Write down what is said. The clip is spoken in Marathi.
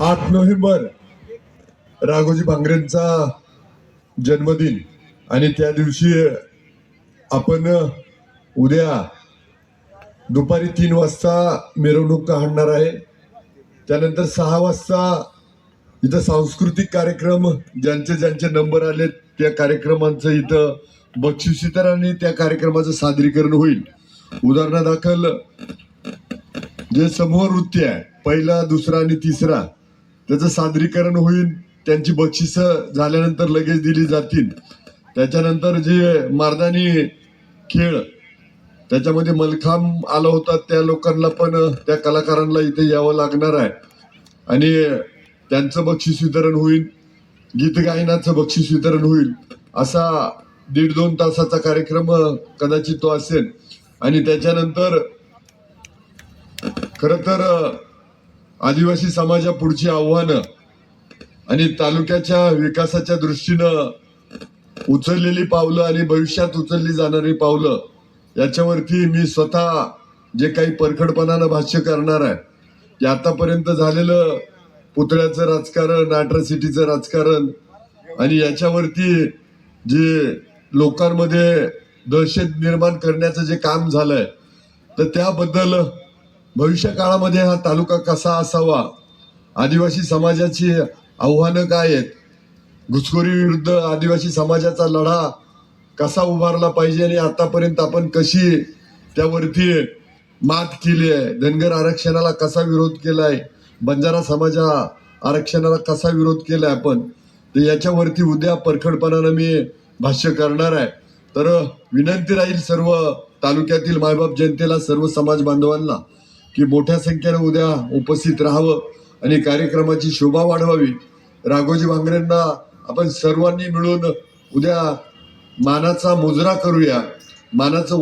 आठ नोव्हेंबर राघोजी भांगरेंचा जन्मदिन. आणि त्या दिवशी आपण उद्या दुपारी तीन वाजता मिरवणूक काढणार आहे. त्यानंतर सहा वाजता इथं सांस्कृतिक कार्यक्रम ज्यांचे ज्यांचे नंबर आले त्या कार्यक्रमांचं इथं बक्षीस आणि त्या कार्यक्रमाचं सादरीकरण होईल. उदाहरणादाखल जे समूह नृत्य आहे पहिला दुसरा आणि तिसरा त्याचं सादरीकरण होईल त्यांची बक्षिसं झाल्यानंतर लगेच दिली जातील. त्याच्यानंतर जे मारदानी खेळ त्याच्यामध्ये मलखांब आला होता त्या लोकांना पण त्या कलाकारांना इथे यावं लागणार आहे. आणि त्यांचं बक्षीस वितरण होईल गीत गायनाचं बक्षीस वितरण होईल असा दीड दोन तासाचा कार्यक्रम कदाचित तो असेल. आणि त्याच्यानंतर खर तर आदिवासी समाजा पुढची आव्हानं आणि तालुक्याच्या विकासाच्या दृष्टीनं उचललेली पावलं आणि भविष्यात उचलली जाणारी पावलं याच्यावरती मी स्वतः जे काही परखडपणानं भाष्य करणार आहे ते आतापर्यंत झालेलं पुतळ्याचं राजकारण अॅट्रॉसिटीचं राजकारण आणि याच्यावरती जे लोकांमध्ये दहशत निर्माण करण्याचं जे काम झालंय तर त्याबद्दल भविष्य काळामध्ये हा तालुका कसा असावा? आदिवासी समाजाची आव्हानं काय आहेत? घुसखोरी विरुद्ध आदिवासी समाजाचा लढा कसा उभारला पाहिजे आणि आतापर्यंत आपण कशी त्यावरती मात केली आहे? धनगर आरक्षणाला कसा विरोध केलाय? बंजारा समाजा आरक्षणाला कसा विरोध केलाय आपण? तर याच्यावरती उद्या परखडपणानं मी भाष्य करणार आहे. तर विनंती राहील सर्व तालुक्यातील मायबाप जनतेला सर्व समाज बांधवांना. की मोठ्या संख्येनं उद्या उपस्थित राहावं आणि कार्यक्रमाची शोभा वाढवावी. राघोजी भांगरेंना आपण सर्वांनी मिळून उद्या मानाचा मुजरा करूया. मानाचं